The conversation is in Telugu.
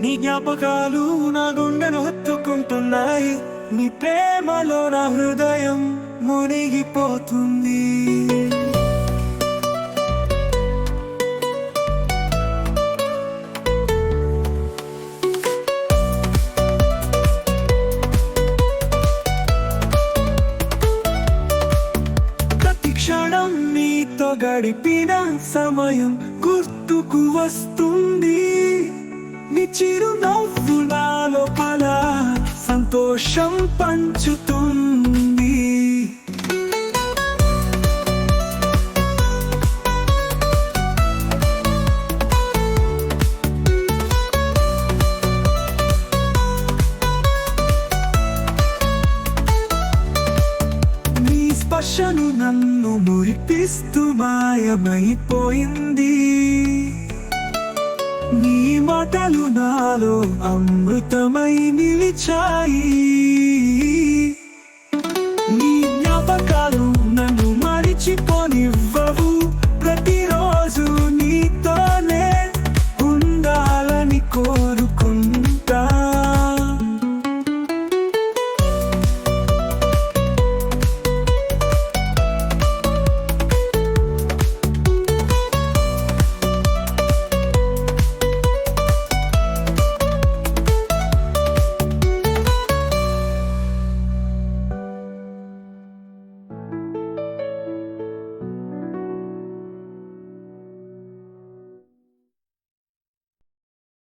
నీ జ్ఞాపకాలు నా గుండెను హత్తుకుంటున్నాయి. నీ ప్రేమలో నా హృదయం మునిగిపోతుంది. ప్రతి క్షణం నీతో గడిపిన సమయం గుర్తుకు వస్తుంది. సంతోషం పంచుతుంది. నీ స్పర్శను నన్ను మురిపిస్తూ మాయమైపోయింది. మాటలు నాలో అమృతమై నిలిచాయి.